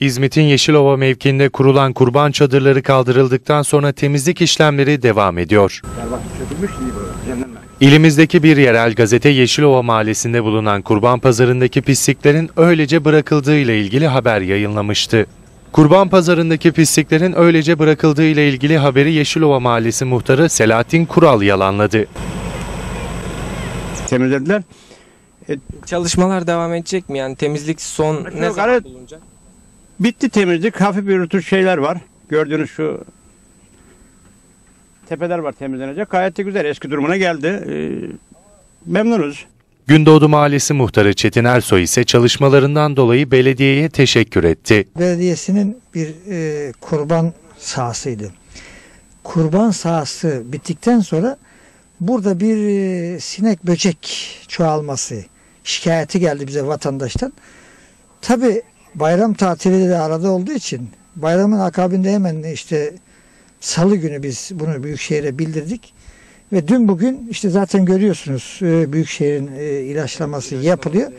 İzmit'in Yeşilova mevkiinde kurulan kurban çadırları kaldırıldıktan sonra temizlik işlemleri devam ediyor. İlimizdeki bir yerel gazete Yeşilova mahallesinde bulunan kurban pazarındaki pisliklerin öylece bırakıldığı ile ilgili haber yayınlamıştı. Kurban pazarındaki pisliklerin öylece bırakıldığı ile ilgili haberi Yeşilova mahallesi muhtarı Selahattin Kural yalanladı. temizlediler. Çalışmalar devam edecek mi? Yani temizlik son ne zaman bulunacak? Bitti temizlik. Hafif bir rütuş şeyler var. Gördüğünüz şu tepeler var temizlenecek. Gayet de güzel. Eski durumuna geldi. Ee, memnunuz. Gündoğdu Mahallesi muhtarı Çetin Ersoy ise çalışmalarından dolayı belediyeye teşekkür etti. Belediyesi'nin bir e, kurban sahasıydı. Kurban sahası bittikten sonra burada bir e, sinek böcek çoğalması şikayeti geldi bize vatandaştan. Tabi bayram tatili de arada olduğu için bayramın akabinde hemen işte salı günü biz bunu Büyükşehir'e bildirdik. Ve dün bugün işte zaten görüyorsunuz e, Büyükşehir'in e, ilaçlaması yapılıyor.